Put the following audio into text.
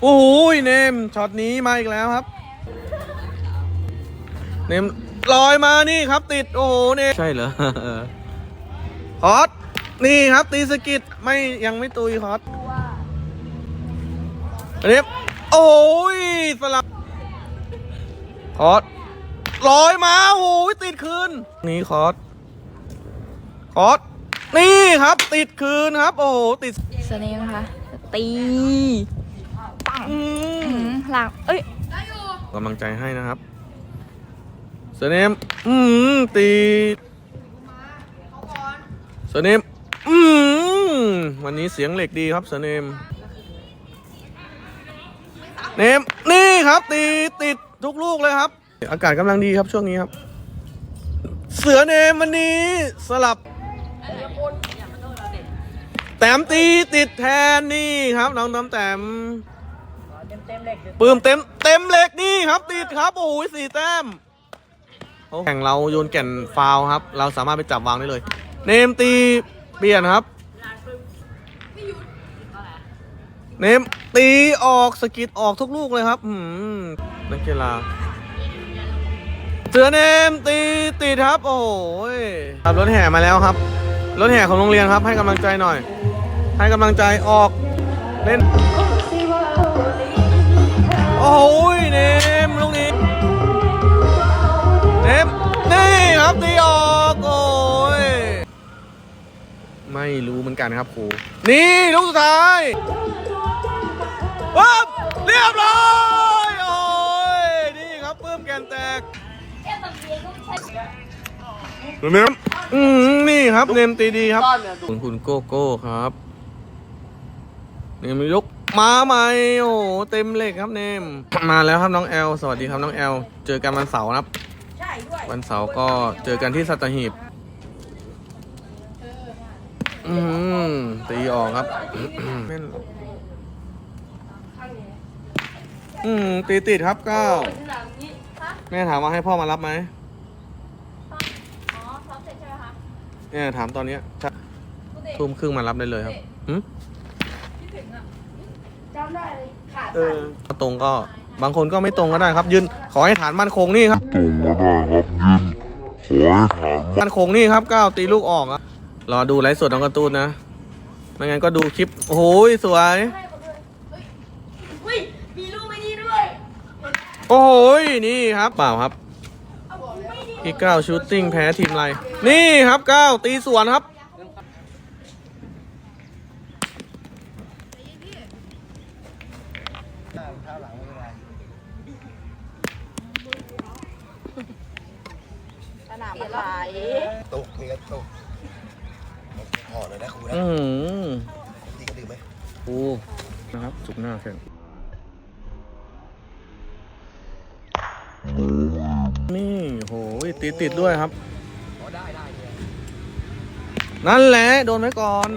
โอ้โหเนมช็อตนี้มาอีกแล้วครับ เนมลอยมานี่ครับติดโอ้โหเนมใช่เหรอฮอตนี่ครับตีสกิดไม่ยังไม่ตุยฮอตเนมโอ้ยสลับฮอตลอยมาโอ้โหติดคืน นี่คอสคอสนี่ครับ ติดคืนครับ โอ้โหติดสเนมค่ะตีปัง อือืมมหลังเอ้ยกำลังใจให้นะครับเสเนมอืมตีเสเนมอืมวันนี้เสียงเหล็กดีครับเสเนมเนมนี่ครับตีติดทุกลูกเลยครับ อากาศกำลังดีครับช่วงนี้ครับ เสือเนมวันนี้สลับ แต้มตีติดแทนนี่ครับน้องน้ำแต้ม ปืมเต็มเต็มเหล็กนี่ครับติดครับโอ้ยสี่แต้มเขาแข่งเราโยนแก่นฟาวล์ครับ เราสามารถไปจับวางได้เลย เนมตีเปลี่ยนครับ เนมตีออกสกิดออกทุกลูกเลยครับอืมนักกีฬาเสือเนมตีติดครับ โอ้ยครับรถแห่มาแล้วครับ รถแห่ของโรงเรียนครับ ให้กำลังใจหน่อย ให้กำลังใจออกเล่น โอ้ยเนมลูกนี้เนมนี่ครับตีออกโอ้ยไม่รู้เหมือนกันครับครูนี่ลูกสุดท้ายปั๊บเรียบร้อยโอ้ยนี่ครับปื้มแกนแตกเนมอืมนี่ครับเนมตีดีครับคุณคุณโกโก้ครับเนมยก มาใหม่โอ้โหเต็มเหล็กครับเนม มาแล้วครับน้องแอลสวัสดีครับน้องแอลเจอกันวันเสาร์นะครับวันเสาร์ก็เจอกันที่สัตหีบ อืมตีออกครับแม่นอืมตีติดครับเก้าแม่ถามว่าให้พ่อมารับไหมอ๋อซ้อมเสร็จใช่ไหมคะเนี่ยถามตอนเนี้ยใช่ทุ่มครึ่งมารับได้เลยครับหืม จำได้เลยขาดเออตรงก็บางคนก็ไม่ตรงก็ได้ครับ ยืนขอให้ฐานมั่นคงนี่ครับ ตรงก็ได้ครับยืนขอให้ถาม มั่นคงนี่ครับก้าวตีลูกออกอะรอดูไลฟ์สดของการ์ตูนนะไม่งั้นก็ดูคลิปโอ้โหสวยอุ้ย มีลูกไม่ดีด้วย โอ้โหนี่ครับเปล่าครับพี่ก้าวชูตติ้งแพ้ทีมอะไรนี่ครับก้าวตีสวนครับ สนามอะไรตกนี่ก็ตกห่อเลยนะครูนะอืมดีก็ดื่มไหมโอ้นะครับ สุกร์หน้าแข่งนี่โหตีติดด้วยครับ นั่นแหละ โดนไว้ก่อน